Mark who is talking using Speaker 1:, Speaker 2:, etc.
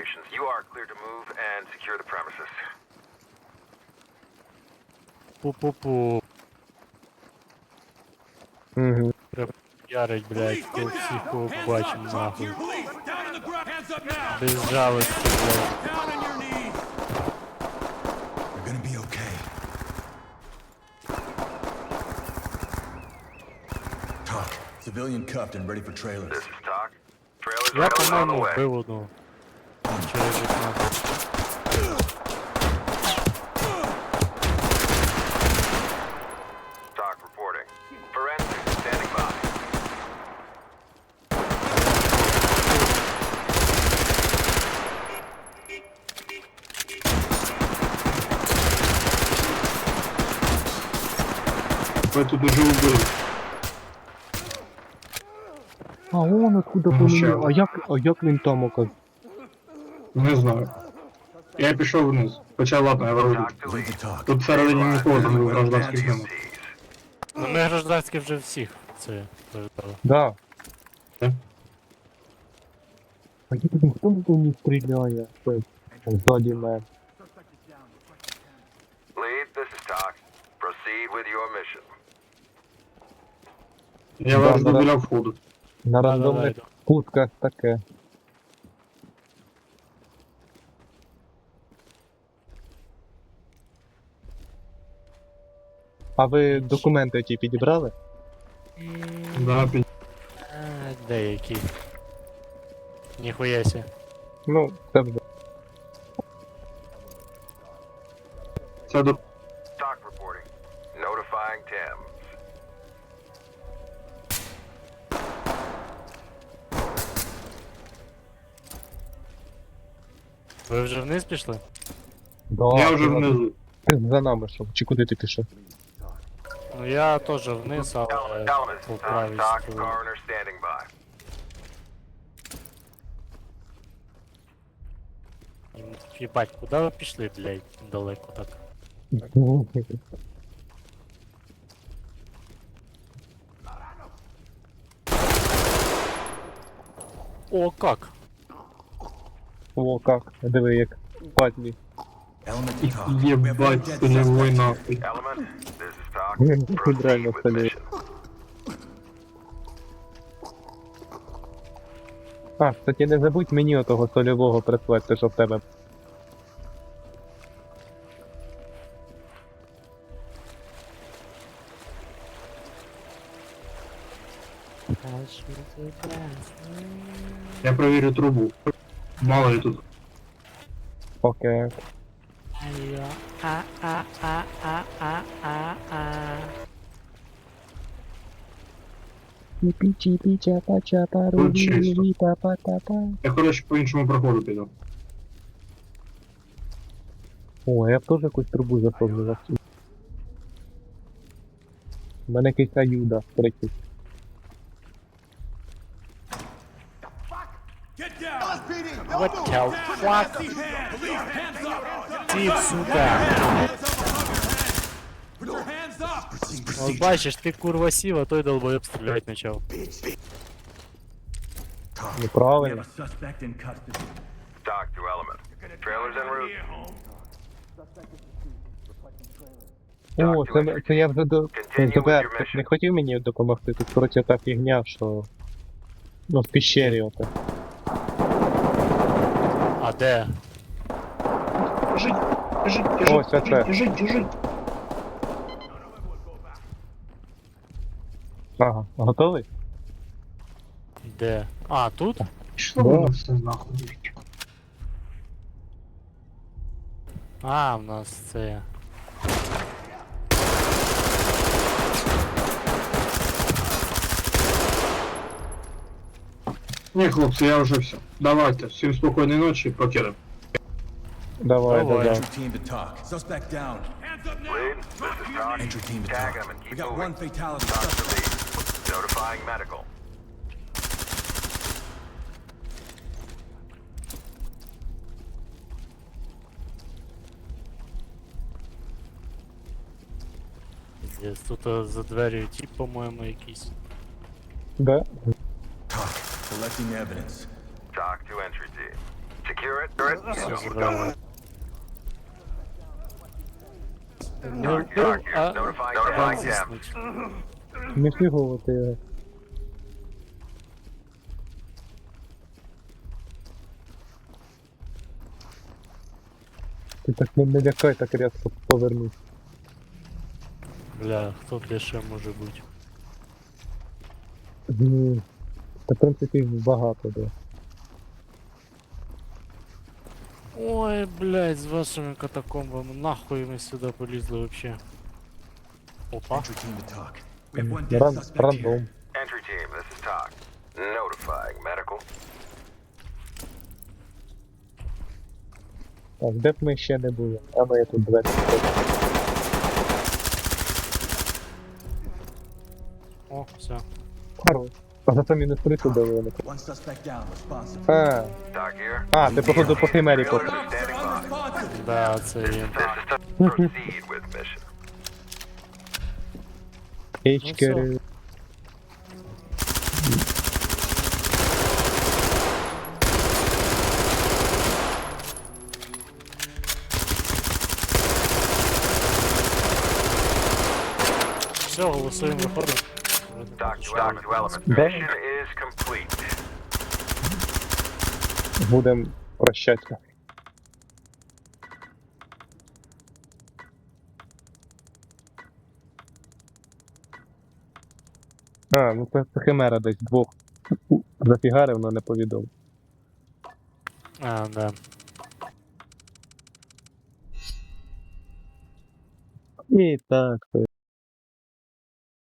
Speaker 1: locations. You are clear to move and secure the premises.
Speaker 2: Пу-пу-пу.
Speaker 3: Угу.
Speaker 2: Ярить, блядь, кого всіх кого побачимо нахуй.
Speaker 4: Police, down on the ground, hands up now.
Speaker 2: Без жалості, блядь.
Speaker 4: Down on your knees.
Speaker 5: You're gonna be okay. Talk. Civilian cuffed and ready for
Speaker 1: This
Speaker 5: trailers.
Speaker 1: is Talk. Trailers
Speaker 2: Я,
Speaker 1: are on the
Speaker 2: по-моєму,
Speaker 1: way.
Speaker 2: вбив одну. Через вікно.
Speaker 1: Talk reporting. Forensics standing by.
Speaker 6: Ви тут уже вбили.
Speaker 3: А он откуда по
Speaker 6: Ну,
Speaker 3: мені?
Speaker 6: ще.
Speaker 3: А як, а як він там оказався?
Speaker 6: Не знаю. Я пішов вниз. Хоча ладно, я
Speaker 1: talk.
Speaker 6: Тут всередині нікого там гражданських нема.
Speaker 2: Ну ми гражданські вже всіх це передали.
Speaker 3: Да.
Speaker 6: Е?
Speaker 3: А я думаю, хто по мені стріляє? Ззаді мене.
Speaker 1: Lead, this is Talk. Proceed with your mission.
Speaker 6: Я вас біля входу.
Speaker 3: На
Speaker 2: Да-да-да,
Speaker 3: рандомних
Speaker 2: йду.
Speaker 3: таке. А ви документи ті підібрали?
Speaker 6: Да, під...
Speaker 2: А, Деякі. Ніхуя сі.
Speaker 3: Ну, це вже.
Speaker 6: Це до...
Speaker 1: Talk reporting. Notifying Thames.
Speaker 2: Ви вже вниз пішли?
Speaker 3: Да,
Speaker 6: Я вже внизу.
Speaker 3: Ти за нами йшов. Чи куди ти пішов?
Speaker 2: Ну я теж вниз, але
Speaker 1: Element, element.
Speaker 2: по
Speaker 1: Talk,
Speaker 2: правій
Speaker 1: talk.
Speaker 2: стороні.
Speaker 1: Coroner standing by.
Speaker 2: Єбать, куди ви пішли, блядь, далеко так? О, как?
Speaker 3: О, як? Диви, як падлі.
Speaker 5: Element to talk. We have one
Speaker 6: Єбать,
Speaker 5: dead
Speaker 6: теневой
Speaker 5: suspect.
Speaker 1: Talk.
Speaker 3: Реально
Speaker 1: mission.
Speaker 3: А, кстати, не забудь мені отого сольового прислати, що в тебе.
Speaker 6: Я провірю трубу. Мало ли тут.
Speaker 3: Окей. Чіпі чіпі чапа чапа
Speaker 6: Тут чисто.
Speaker 3: рубі папа папа.
Speaker 6: Я коротше по іншому проходу піду.
Speaker 3: О, я б теж якусь трубу заповнила. У мене якийсь аюда, третій.
Speaker 2: What the fuck? Ти, сука!
Speaker 4: Put your hands up.
Speaker 2: От бачиш, ти курва сів, а той долбоєб стріляти почав.
Speaker 3: Неправильно.
Speaker 1: Talk to Element. Trailers en route.
Speaker 3: О, це, це я вже до. Це тебе не хотів мені допомогти. Тут, коротше, та фігня, що. Ну, в піщері оте.
Speaker 2: А де?
Speaker 6: Біжить, біжить,
Speaker 3: Ось це.
Speaker 6: біжить, біжить, біжить.
Speaker 3: Ага, готовий?
Speaker 2: Де? А, тут?
Speaker 6: Пішло
Speaker 3: Да.
Speaker 6: воно все нахуй?
Speaker 2: А, в нас це.
Speaker 6: Ні, хлопці, я вже все. Давайте, всім спокійної ночі, покидемо.
Speaker 3: Давай,
Speaker 2: Давай.
Speaker 3: давай.
Speaker 5: Entry team to talk. Suspect down.
Speaker 4: Hands up now.
Speaker 1: Lead, this is Talk.
Speaker 5: Entry team to
Speaker 1: Tag
Speaker 5: talk.
Speaker 1: him and
Speaker 5: We
Speaker 1: keep
Speaker 5: got one
Speaker 1: moving.
Speaker 5: fatality.
Speaker 1: Talk to
Speaker 5: suspect.
Speaker 1: lead. Notifying medical.
Speaker 2: Здесь тут а, за дверью тип, по-моєму, якийсь.
Speaker 3: Да?
Speaker 5: Talk. Collecting evidence.
Speaker 1: Talk to entry team. Secure it
Speaker 2: Все забрали. Ну,
Speaker 1: Talk
Speaker 2: ну,
Speaker 1: here.
Speaker 2: а
Speaker 1: notifying Cam.
Speaker 2: заснуть.
Speaker 3: Не його. Ти так не, не лякай, так різко повернусь.
Speaker 2: Бля, хто де ще може бути?
Speaker 3: Та в принципі багато, да.
Speaker 2: Ой, блядь, з вашими катакомбами, нахуй ми сюди полізли вообще. Опа.
Speaker 5: Entry team to talk. We have one dead
Speaker 3: Ран,
Speaker 5: suspect here.
Speaker 3: рандом.
Speaker 1: Entry team, this is Talk. Notifying medical.
Speaker 3: Так, де б ми ще не були? А ну я тут двері. відкрив.
Speaker 2: О, все.
Speaker 3: Хорош. А зато мінус 30 дали вони.
Speaker 5: One suspect down, responsive.
Speaker 3: А, а, ти походу по химері.
Speaker 5: Unresponsive!
Speaker 2: Да, це є.
Speaker 3: Ейчкери.
Speaker 2: Все, голосуємо, виходимо.
Speaker 1: Talk to Element. Mission is complete.
Speaker 3: Будем прощатися. А, ну це, це химера десь двох зафігарив, але не повідомив.
Speaker 2: А, да.
Speaker 3: І так,